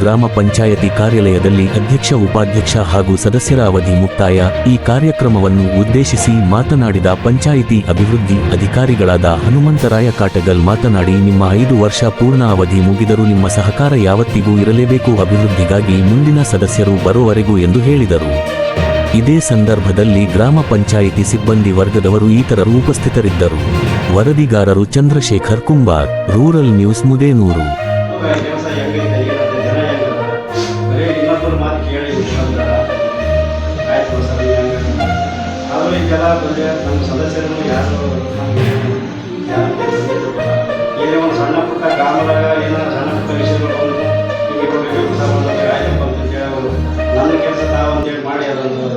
ಗ್ರಾಮ ಪಂಚಾಯತಿ ಕಾರ್ಯಾಲಯದಲ್ಲಿ ಅಧ್ಯಕ್ಷ, ಉಪಾಧ್ಯಕ್ಷ ಹಾಗೂ ಸದಸ್ಯರ ಅವಧಿ ಮುಕ್ತಾಯ. ಈ ಕಾರ್ಯಕ್ರಮವನ್ನು ಉದ್ದೇಶಿಸಿ ಮಾತನಾಡಿದ ಪಂಚಾಯಿತಿ ಅಭಿವೃದ್ಧಿ ಅಧಿಕಾರಿಗಳಾದ ಹನುಮಂತರಾಯ ಕಾಟಗಲ್ ಮಾತನಾಡಿ, ನಿಮ್ಮ ಐದು ವರ್ಷ ಪೂರ್ಣ ಅವಧಿ ಮುಗಿದರೂ ನಿಮ್ಮ ಸಹಕಾರ ಯಾವತ್ತಿಗೂ ಇರಲೇಬೇಕು, ಅಭಿವೃದ್ಧಿಗಾಗಿ ಮುಂದಿನ ಸದಸ್ಯರು ಬರುವವರೆಗೂ ಎಂದು ಹೇಳಿದರು. ಇದೇ ಸಂದರ್ಭದಲ್ಲಿ ಗ್ರಾಮ ಪಂಚಾಯಿತಿ ಸಿಬ್ಬಂದಿ ವರ್ಗದವರು ಇತರರು ಉಪಸ್ಥಿತರಿದ್ದರು. ವರದಿಗಾರರು ಚಂದ್ರಶೇಖರ್ ಕುಂಬಾರ್, ರೂರಲ್ ನ್ಯೂಸ್ ಮುದೇನೂರು. ನಮ್ಮ ಸದಸ್ಯರನ್ನು ಯಾರು ಏನೇ ಒಂದು ಸಣ್ಣ ಪುಟ್ಟ ಗ್ರಾಮದಾಗ ಏನಾರ ಸಣ್ಣ ಪುಟ್ಟ ವಿಷಯಗಳು ಬಂದು ಹೀಗೆ ಕೊಟ್ಟು ಕೆಲಸ ಬಂದಾಗ ಆಯ್ತಪ್ಪ ಅಂತ ಅವರು ನನ್ನ ಕೆಲಸ ತಾವು ಅಂತೇಳಿ ಮಾಡಿ ಅದೊಂದು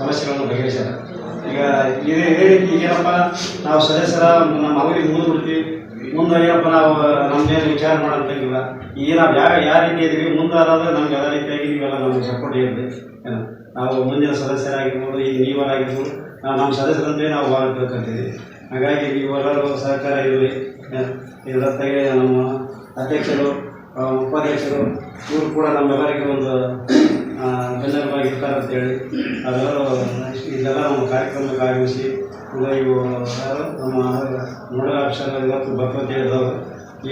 ಸಮಸ್ಯೆಗಳನ್ನು ಬಗೆಹರಿಸ್ಯಾರ. ಈಗ ಇದೇ ಇದೇ ಏನಪ್ಪ ನಾವು ಸದಸ್ಯರ ನಮ್ಮ ಅವರಿಗೆ ಮುಂದೆ ಬಿಡ್ತೀವಿ ಮುಂದೆ ಏನಪ್ಪ ನಾವು ನಮ್ದೇನು ವಿಚಾರ ಮಾಡೋಂಗಿಲ್ಲ ಈಗ ನಾವು ಯಾವ ಯಾವ ರೀತಿ ಇದೀವಿ, ಮುಂದೆ ಅದಾದ್ರೆ ನಮ್ಗೆ ಅದೇ ರೀತಿಯಾಗಿ ನೀವೆಲ್ಲ ನಮಗೆ ಸಪೋರ್ಟ್ ಇರುತ್ತೆ ಏನು ನಾವು ಮುಂದಿನ ಸದಸ್ಯರಾಗಿರ್ಬೋದು ಈಗ ನೀವರಾಗಿರ್ಬೋದು, ನಾವು ನಮ್ಮ ಸದಸ್ಯರಂತೆ ನಾವು ಬಾಳ್ಬೇಕಂತೀವಿ ಹಾಗಾಗಿ ನೀವೆಲ್ಲರೂ ಸಹಕಾರ ಇರಲಿ. ಇದರತ್ತಾಗಿ ನಮ್ಮ ಅಧ್ಯಕ್ಷರು ಉಪಾಧ್ಯಕ್ಷರು, ಇವರು ಕೂಡ ನಮ್ಮೆಲ್ಲರಿಗೆ ಒಂದು ಬೆನ್ನೆಲುಬಾಗಿರ್ತಾರೆ ಅಂತೇಳಿ ಅದೆಲ್ಲರೂ ಇದೆಲ್ಲ ನಮ್ಮ ಕಾರ್ಯಕ್ರಮಕ್ಕೆ ಆಗಮಿಸಿ ಇವು ನಮ್ಮ ನೋಡಲ್ ಆಫೀಸರ್ ಇವತ್ತು ಬರ್ತು ಹೇಳಿದವರು.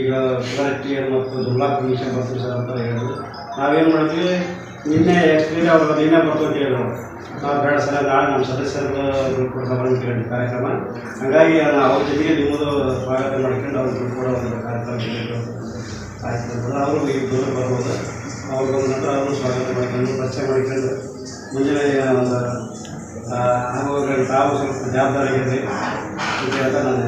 ಈಗ ಫಾರೆಸ್ಟ್ರಿ ಮತ್ತು ದುರ್ಲಾ ಕಮಿಷನ್ ಬರ್ತೀವಿ ಸರ್ ಅಂತ ಹೇಳಿದ್ರು. ನಾವೇನು ಮಾಡ್ತೀವಿ? ನಿನ್ನೆ ಎಕ್ಸ್ಟ್ರೀಲಿ ಅವರು ನಿನ್ನೆ ಬರ್ತು ಅಂತ ಹೇಳಿದ್ರು. ನಾವು ಬೇಡ ಸರ್, ನಾಳೆ ನಮ್ಮ ಸದಸ್ಯರು ಕೊಡ್ತಾರೆ ಅಂತ ಕಾರ್ಯಕ್ರಮ. ಹಾಗಾಗಿ ಅವ್ರ ಜೊತೆಗೆ ನಿಮ್ಮದು ಸ್ವಾಗತ ಮಾಡ್ಕೊಂಡು ಅವ್ರಿಗೆ ಕೂಡ ಒಂದು ಕಾರ್ಯಕ್ರಮ ಆಯ್ತು. ಅವರು ಈಗ ದೂರ ಬರ್ಬೋದು. ಅವ್ರಿಗೆ ನಂತರ ಅವರು ಸ್ವಾಗತ ಮಾಡ್ಕೊಂಡು ಪರಿಚಯ ಮಾಡ್ಕೊಂಡು ಮುಂಜಾನೆ ಒಂದು ಆಗುವಾಗ ತಾವು ಸ್ವಲ್ಪ ಜವಾಬ್ದಾರಿ ಅಂತ ನಾನು